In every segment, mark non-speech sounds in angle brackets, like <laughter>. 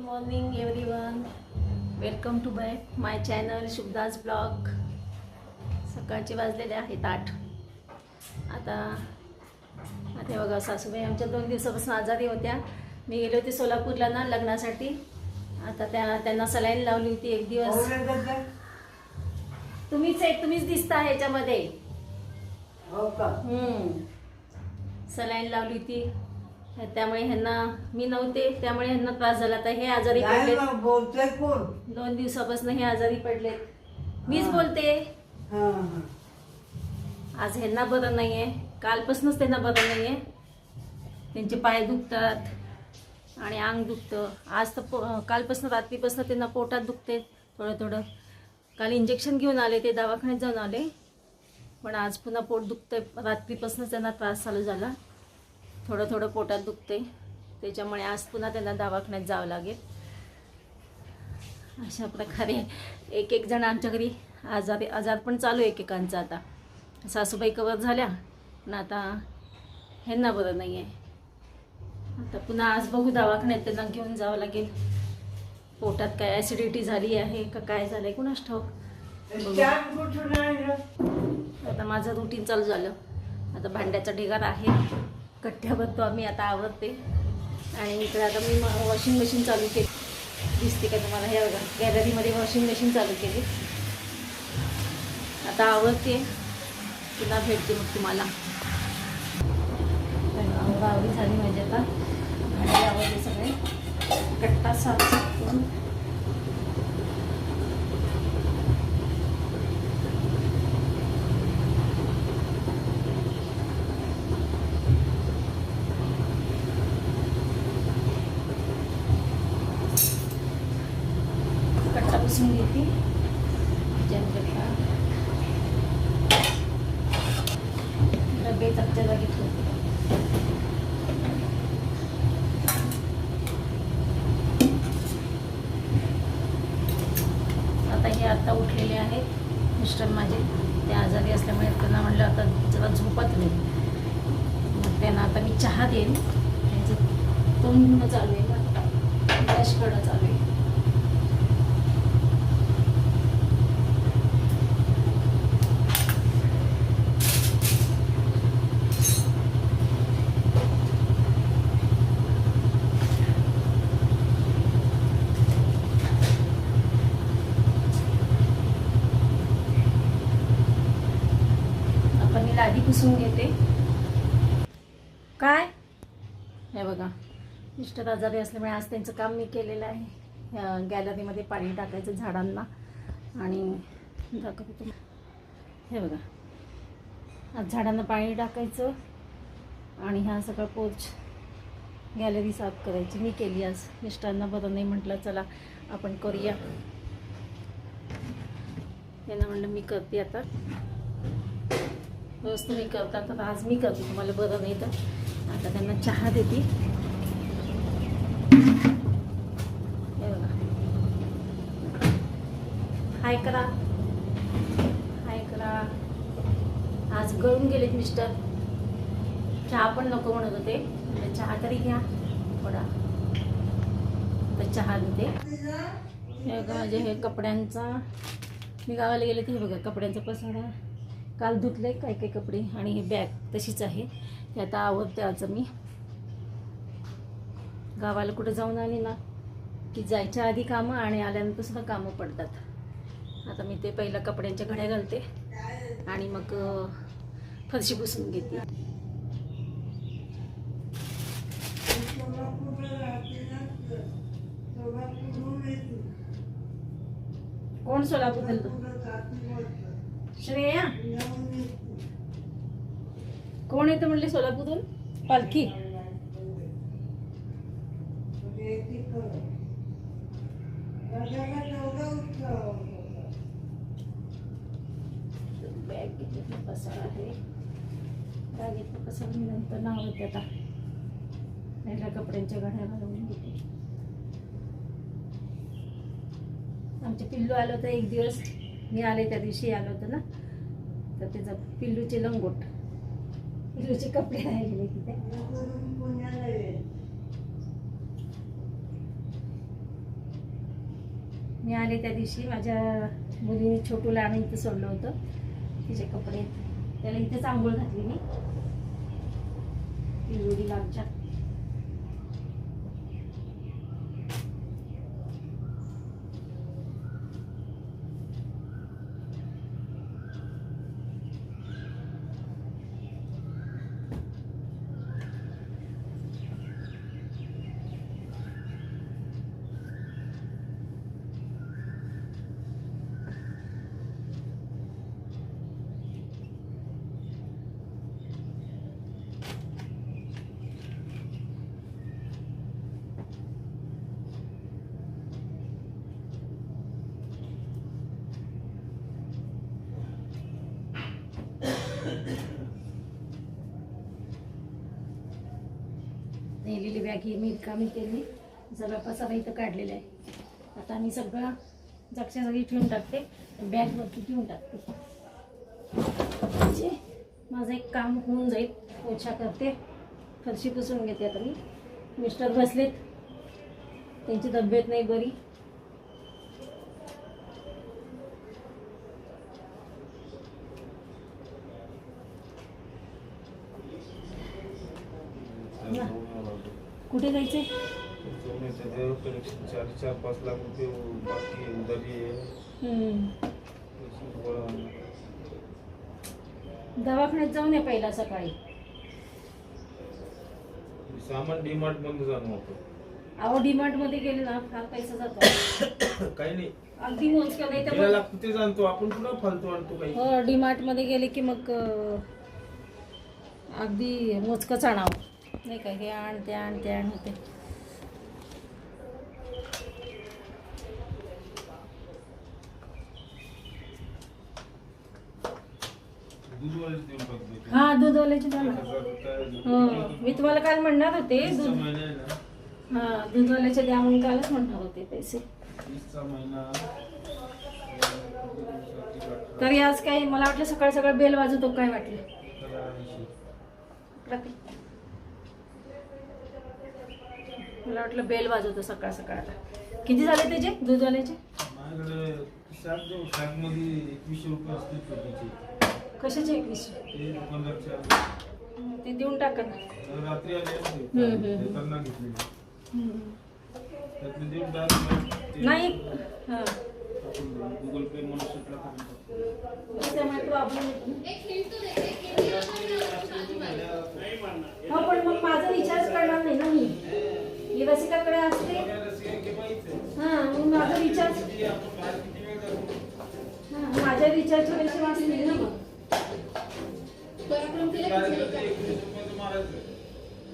Morning everyone welcome to by my channel Shubhada's blog सकाळचे वाजलेले आहेत आठ. आता आता बघा सासूबाई आमच्या दोन दिवसापासून आजारी होत्या. मी गेले होते सोलापूरला ना लग्नासाठी. आता त्या त्यांना सलाईन लावली होती एक दिवस. तुम्हीच एक तुम्हीच दिसता ह्याच्यामध्ये. हो. सलाईन लावली होती. त्यामुळे ह्यांना मी नव्हते त्यामुळे ह्यांना त्रास झाला. तर हे आजारी बोलतोय कोण? दोन दिवसापासून हे आजारी पडलेत. मीच. बोलते. आज ह्यांना बरं नाहीये. कालपासूनच त्यांना बरं नाहीये. त्यांचे पाय दुखतात आणि अंग दुखतं. आज तर पो कालपासून रात्रीपासून त्यांना पोटात दुखते थोडं थोडं. काल इंजेक्शन घेऊन आले ते दवाखान्यात जाऊन आले. पण आज पुन्हा पोट दुखतंय. रात्रीपासूनच त्यांना त्रास चालू झाला. थोडं थोडं पोटात दुखते त्याच्यामुळे आज पुन्हा त्यांना दवाखान्यात जावं लागेल. अशा प्रकारे एक एक जण आमच्या घरी आजारी आजार पण चालू आहे एकेकांचा आता. सासूबाई कवर झाल्या पण आता ह्यांना बरं नाही आहे आता पुन्हा आज बघू दवाखान्यात त्यांना घेऊन जावं लागेल. पोटात काय ॲसिडिटी झाली आहे का काय झालं आहे कुणाच ठाऊक आता माझं रुटीन चालू झालं. आता भांड्याचा ढिगार आहे. कठ्ठ्या बघतो आम्ही आता आवडते आणि इकडे आता मी वॉशिंग मशीन चालू केली. दिसते का तुम्हाला? ह्या बघा गॅलरीमध्ये वॉशिंग मशीन चालू केली. आता आवडते पुन्हा भेटते मग तुम्हाला. आवडी झाली माझी आता. आवडते सगळे. कट्टा साफ करून कट्टा पुसून घेते जन कट्टा डबे चपच्या जागी ठेवते आता हे आता उठलेले आहेत मिस्टर माझे ते आजारी असल्यामुळे त्यांना म्हणलं आता जरा झोपत नाही. मग त्यांना आता मी चहा देईन. त्यांचं तोंड चालू आहे. ना ब्रश चालू आहे आता मी लादी पुसून घेते काय हे बघा मिस्टर आजारी असल्यामुळे आज त्यांचं काम मी केलेलं आहे. गॅलरीमध्ये पाणी टाकायचं झाडांना आणि दाखवतो. हे बघा. आज झाडांना पाणी टाकायचं आणि हा सगळा पोच गॅलरी साफ करायची मी केली आज. मिस्टरांना बरं नाही म्हटलं चला आपण करूया. त्यांना म्हणलं मी करते आता. रोज तुम्ही करता तर आज मी करते तुम्हाला बरं नाही तर. आता त्यांना चहा देते. हाय करा. हाय करा. आज गळून गेलेत मिस्टर. चहा पण नको म्हणत होते. चहा तरी घ्या. थोडा. तर चहा देते हे हे कपड्यांचा. मी गावाला गेले ते हे बघा कपड्यांचा पसारा. काल धुतले काही काही कपडे आणि हे बॅग तशीच आहे. ते आता आवडते आज मी. गावाला कुठं जाऊन आली ना की जायच्या आधी कामं आणि आल्यानंतर सुद्धा कामं पडतात. आता मी ते पहिलं कपड्यांच्या घड्या घालते आणि मग फरशी पुसून घेते. कोण सोलापूर श्रेया? कोण येतं म्हणले सोलापूरहून? पालखी बॅग घेतली पसारा आहे कसं मी नंतर नाव येते आता. पहिल्या कपड्यांच्या घड्या घालून घेते. आमचे पिल्लू आलं होतं एक दिवस. मी आले त्या दिवशी आलं होतं ना. तर त्याचं पिल्लूचे लंगोट. पिल्लूचे कपडे राहिलेले तिथे मी आले त्या दिवशी. माझ्या मुलीने छोटूला आम्ही इथं सोडलं होतं. तिचे कपडे. त्याला इथेच आंघोळ घातली मी. पिंजोडीला आमच्या बॅग ही मी रिकामी केली सगळा पसारा इथं काढलेला आहे. आता मी सगळं जागच्या जागी ठेवून टाकते. बॅगवरती ठेवून टाकते. म्हणजे माझं एक काम होऊन जाईल. पोछा करते. फरशी पुसून घेते आता मी. मिस्टर बसलेत. त्यांची तब्येत नाही बरी. कुठे जायचे चार चार पाच लाख रुपये बाकी उधारी आहे दवाखान्यात जाऊन या पहिला सकाळी. सामान डीमार्टमध्ये जाणं होतं अहो डीमार्टमध्ये गेले ना फार पैसा जातो. काही नाही अगदी मोजक्या नाही तर लागतं जाणतो आपण कुठं फालतो आणतो काही हो डीमार्टमध्ये गेले की मग अगदी मोजकंच आणावं. नाही का हे आण ते आण ते होते. हा दूधवाल्याचे हो मी तुम्हाला काल म्हणणार होते दूध हा दूधवाल्याचे द्या म्हणून कालच म्हणणार होते पैसे. तरी आज काय मला वाटलं सकाळ सकाळ बेल वाजवतो काय वाटलं? मला वाटलं बेल वाजवतो सकाळ सकाळ आता. किती झाले त्याचे? दूधवाल्याचे एकवीसशे कशाचे ते देऊन टाका ना. नाही हा. आपण गुगल पे हो पण मग माझा रिचार्ज करणार नाही ना मी. मी रसिकाकडे असते? हा मग माझा रिचार्ज हा माझ्या रिचार्जचे पैसे वाचले ना मग.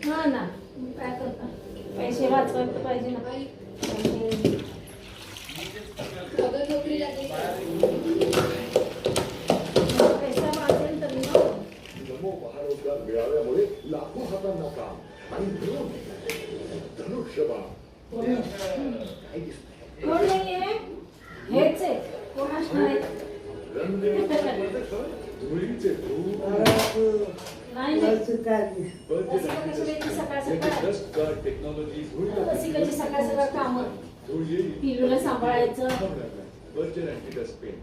हा ना. मग काय करता पैसे वाचवायला पाहिजे ना. पैसा वाचेल तरी ना मिळाल्यामुळे लाखो हातांना काम आणि धनुष्यबाण काय? कोण? नाहीये? हेच आहे. कोण असणार? धुळीचे सकाळ टेक्नॉलॉजी कामं. पिलूला सांभाळायचं. बर्जर अँटी डस्ट पेन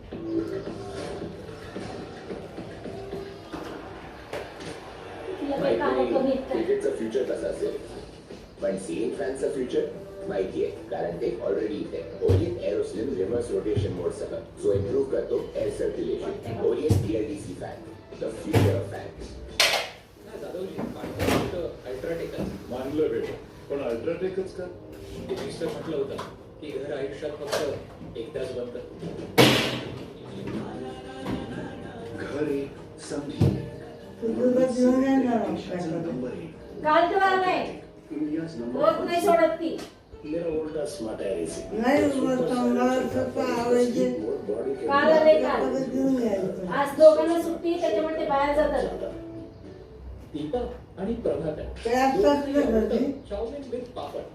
तिला काही कामं कमी आहेत का? क्रिकेटचं फ्युचर कसं असेल? पण सिलिंग फॅनचं फ्युचर माहिती आहे कारण ते ऑलरेडी इथे Orient aeroslim reverse rotation mode सह जो इम्प्रूव्ह करतो air circulation Orient PLDC fan the future of fan अल्ट्राटेकच मानलं बेटा. पण अल्ट्राटेकच का? म्हटलं होतं की घर आयुष्यात फक्त एकदाच बनतं घर एक येणार नंबर एक. नाही सोडत ती मेरा ओल्ड स्मार्ट आहे नाही मला आवडायचे काल आले काल घेऊन यायचं आज दोघांना सुट्टी आहे, त्याच्यामुळे ते बाहेर जातात आणि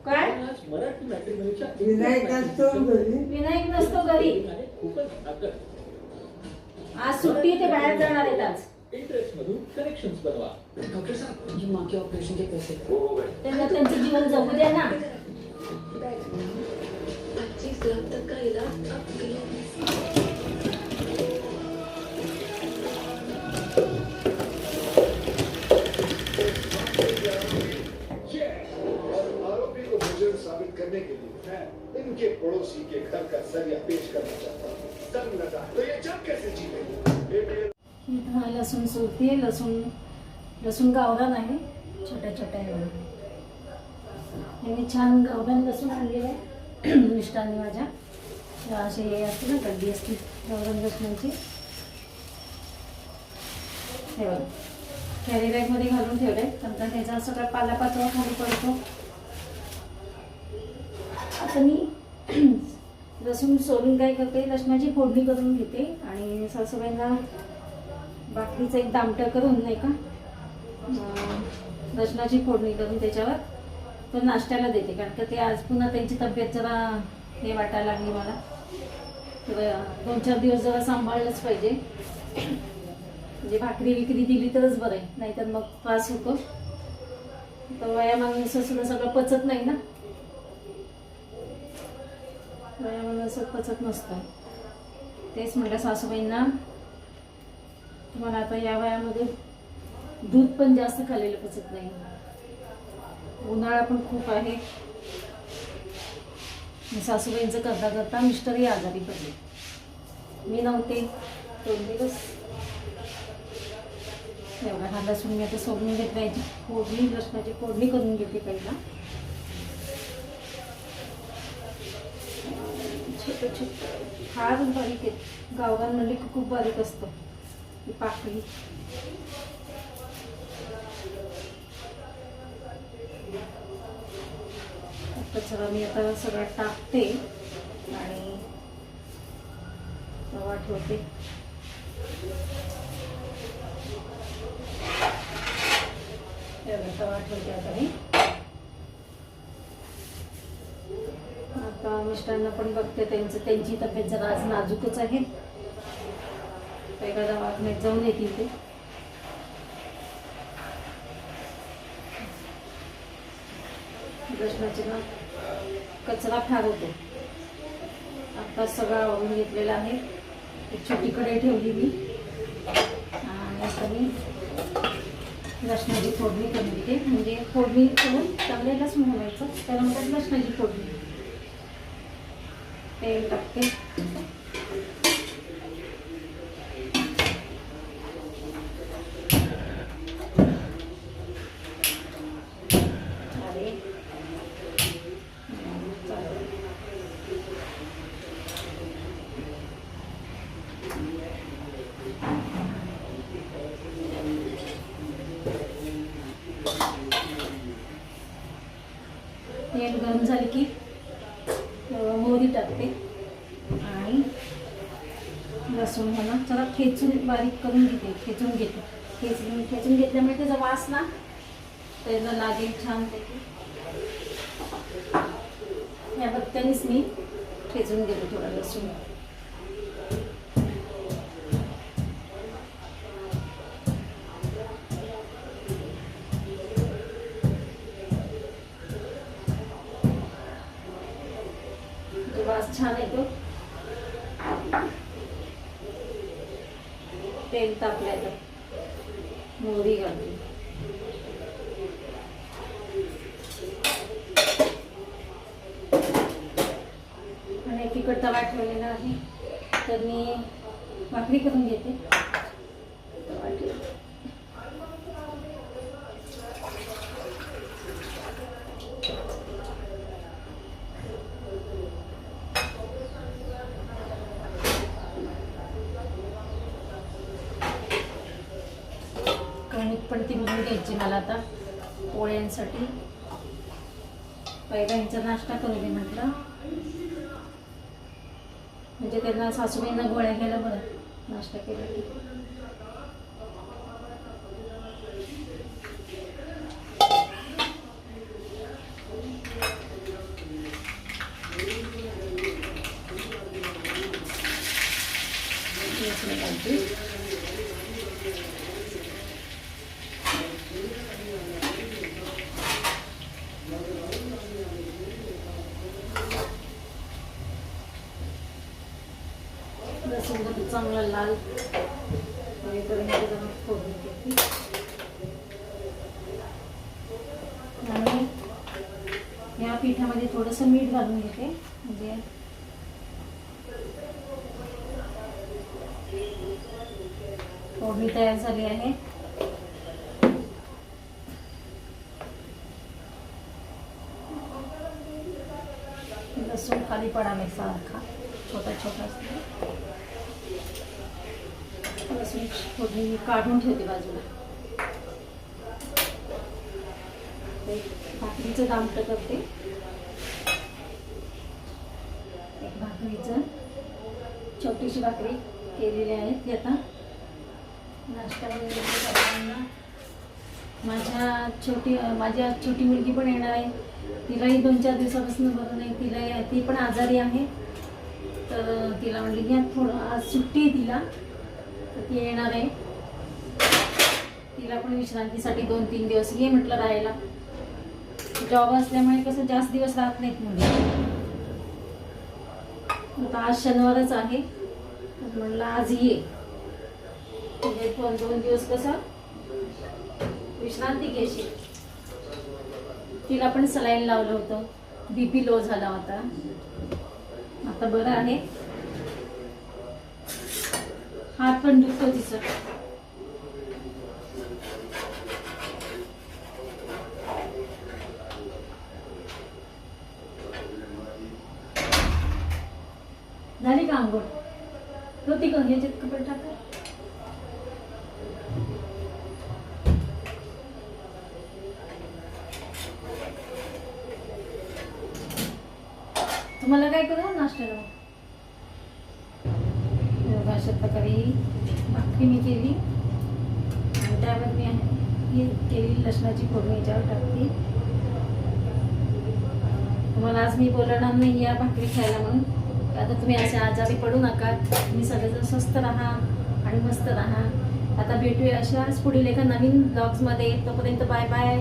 काय विनायक असतो विनायक नसतो घरी आज सुट्टी ते बाहेर जाणार आहेत आज इंटरेस्ट मधून कनेक्शन्स बनवा. डॉक्टर साहब मुझे माँ के ऑपरेशन के पैसे त्यांना त्यांचं जीवन जगू द्या ना. पच्चीस लाख तक तक का इलाज अब क्लियर है और आरोपी को मुजरिम साबित करने के लिए मैं इनके पड़ोसी के घर का सरिया पेश करना चाहता हूँ। तो ये जब कैसे इथं लसूण सोलते लसूण लसूण गावरान आहे छोट्या छोट्या एवढं यांनी छान गावरान लसूण आणलेलं आहे <clears throat> मिष्टांनी माझ्या. असे हे असते ना गड्डी असते गावरान लसूणाची. हे कॅरी बॅगमध्ये घालून ठेवलं आहे नंतर त्याचा सगळा पालापाचोळा खाली पडतो. आता मी <clears throat> लसूण सोलून काय करते लसणाची फोडणी करून घेते आणि सासूबाईंना भाकरीचं एक दामटं करून नाही का? अं, फोडणी करून त्याच्यावर तो नाश्त्याला देते कारण का ते आज पुन्हा त्यांची तब्येत जरा हे वाटायला लागली मला. तर दोन चार दिवस जरा सांभाळलंच पाहिजे. म्हणजे भाकरी विक्री दिली तरच बरं आहे नाहीतर मग त्रास होतो. तर वयामानुसार सुद्धा सगळं पचत नाही ना? वयामानुसार पचत नसतं. तेच म्हटलं सासूबाईंना तुम्हाला आता या वयामध्ये दूध पण जास्त खाल्लेलं पचत नाही. उन्हाळा पण खूप आहे. सासूबाईंचं करता करता मिस्टरही आजारी पडले. मी नव्हते. दोन दिवस. एवढा हा लसूण मी आता सोडून घेतला याची फोडणी लसणाची फोडणी करून घेते पहिला. छोटं छोटं. फार बारीक आहे. गावरान खूप बारीक असतं. पाकळी आता चला मी आता सगळं टाकते आणि तवा ठेवते एवढा तवा ठेवते आता मी आता मिस्टरांना पण बघते त्यांचं त्यांची तब्येत जरा आज नाजूकच आहे एखादा दवाखान्यात जाऊन येतील ते. प्रश्नाचे ना कचरा फार होतो. आता सगळा आवरून घेतलेला आहे. एक छोटी कढई ठेवली मी. आणि आता मी लसणाची फोडणी करून घेते म्हणजे फोडणी करून चांगले लसूण घालायचं त्यानंतर लसणाची फोडणी. तेल टाकते. गरम झाली की मोहरी टाकते. आणि लसूण म्हणा जरा खेचून बारीक करून घेते खेचून घेते. खेचून खेचून घेतल्यामुळे त्याचा वास ना त्याला लागेल छान पैकी या बत्त्यानेच मी खेचून घेते थोडा लसूण. छान येतो तेल तापलं तर मोहरी घालते आणि एकीकडे तवा ठेवलेला आहे तर मी भाकरी करून घेते तवा ठेवते. कणिक पण ती घ्यायची मला आता पोळ्यांसाठी. पहिला ह्यांचा नाश्ता करू दे म्हटलं. म्हणजे त्यांना सासूबाईंना गोळ्या घ्यायला बरं नाश्ता केला की. Thank you. लसूण जरा चांगला लाल होईपर्यंत जरा फोडणी घेते आणि या पिठामध्ये थोडंसं मीठ घालून घेते म्हणजे फोडणी तयार झाली आहे. लसूण खाली पडावे सारखा छोटा छोटा. लसूण फोडणी मी काढून ठेवते बाजूला. भाकरीचं दामट करते एक भाकरीचं छोटीशी भाकरी केलेली आहे ती आता नाश्ता वगैरे सर्वांना माझ्या छोटी माझ्या छोटी मुलगी पण येणार आहे. तिलाही दोन चार दिवसापासून बरं नाही. तिला ती पण आजारी आहे. तर तिला म्हणली घ्या थोडं आज सुट्टी आहे तिला. तर ती येणार आहे. तिला पण विश्रांतीसाठी दोन तीन दिवस ये म्हटलं राहायला. जॉब असल्यामुळे कसं जास्त दिवस राहत नाहीत मुली. आता आज शनिवारच आहे. म्हटलं म्हणलं आज ये. म्हणजे दोन दोन दिवस कसं? विश्रांती घ्यायची. तिला पण सलाईन लावलं होतं. बीपी लो झाला होता. आता बरं आहे. हात पण दुखतो तिचं. झाली का अंघोळ होती का? ह्याच्यात कपडे टाका तुम्हाला काय करू? नाश्त्याला अशा प्रकारे भाकरी मी केली. आणि त्यावर मी ही केली लसणाची फोडणी याच्यावर टाकते. तुम्हाला आज मी बोलणार नाही या भाकरी खायला म्हणून. आता तुम्ही असे आजारी पडू नका. तुम्ही सगळेजण स्वस्त राहा आणि मस्त राहा. आता भेटूया अशाच पुढील एका नवीन ब्लॉग्समध्ये तोपर्यंत बाय बाय